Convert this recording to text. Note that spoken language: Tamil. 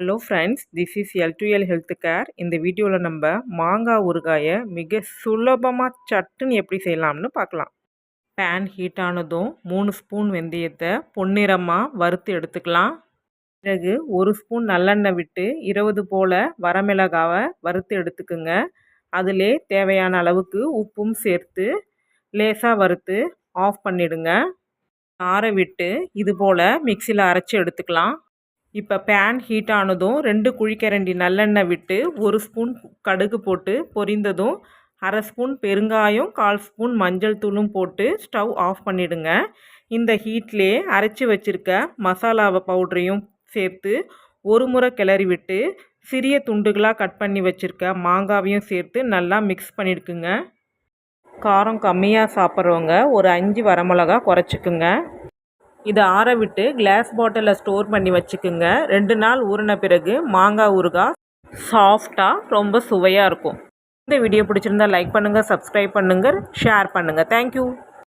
Hello friends this is L to L health care இந்த வீடியோவில் நம்ம மாங்காய் ஊறுகாயை மிக சுலபமாக சட்டுன்னு எப்படி செய்யலாம்னு பார்க்கலாம். பேன் ஹீட் ஆனதும் மூணு ஸ்பூன் வெந்தயத்தை பொன்னிறமாக வறுத்து எடுத்துக்கலாம். பிறகு ஒரு ஸ்பூன் நல்லெண்ணெய் விட்டு இருபது போல் வரமிளகாவை வறுத்து எடுத்துக்குங்க. அதிலே தேவையான அளவுக்கு உப்பும் சேர்த்து லேசாக வறுத்து ஆஃப் பண்ணிவிடுங்க ஆற விட்டு இது போல் மிக்சியில் அரைச்சி எடுத்துக்கலாம். இப்போ பேன் ஹீட் ஆனதும் ரெண்டு குழிக்கரண்டி நல்லெண்ணெய் விட்டு ஒரு ஸ்பூன் கடுகு போட்டு பொரிந்ததும் அரை ஸ்பூன் பெருங்காயம் கால் ஸ்பூன் மஞ்சள் தூளும் போட்டு ஸ்டவ் ஆஃப் பண்ணிவிடுங்க இந்த ஹீட்லேயே அரைச்சி வச்சுருக்க மசாலாவை பவுடரையும் சேர்த்து ஒரு முறை கிளறி விட்டு சிறிய துண்டுகளாக கட் பண்ணி வச்சுருக்க மாங்காவையும் சேர்த்து நல்லா மிக்ஸ் பண்ணியிருக்குங்க காரம் கம்மியாக சாப்பிட்றவங்க ஒரு அஞ்சு வரமிளகா குறைச்சிக்குங்க. இதை ஆற விட்டு கிளாஸ் பாட்டிலில் ஸ்டோர் பண்ணி வச்சுக்குங்க. ரெண்டு நாள் ஊறின பிறகு மாங்காய் ஊறுகாய் சாஃப்டாக ரொம்ப சுவையாக இருக்கும். இந்த வீடியோ பிடிச்சிருந்தா லைக் பண்ணுங்கள் சப்ஸ்கிரைப் பண்ணுங்கள் ஷேர் பண்ணுங்கள் தேங்க்யூ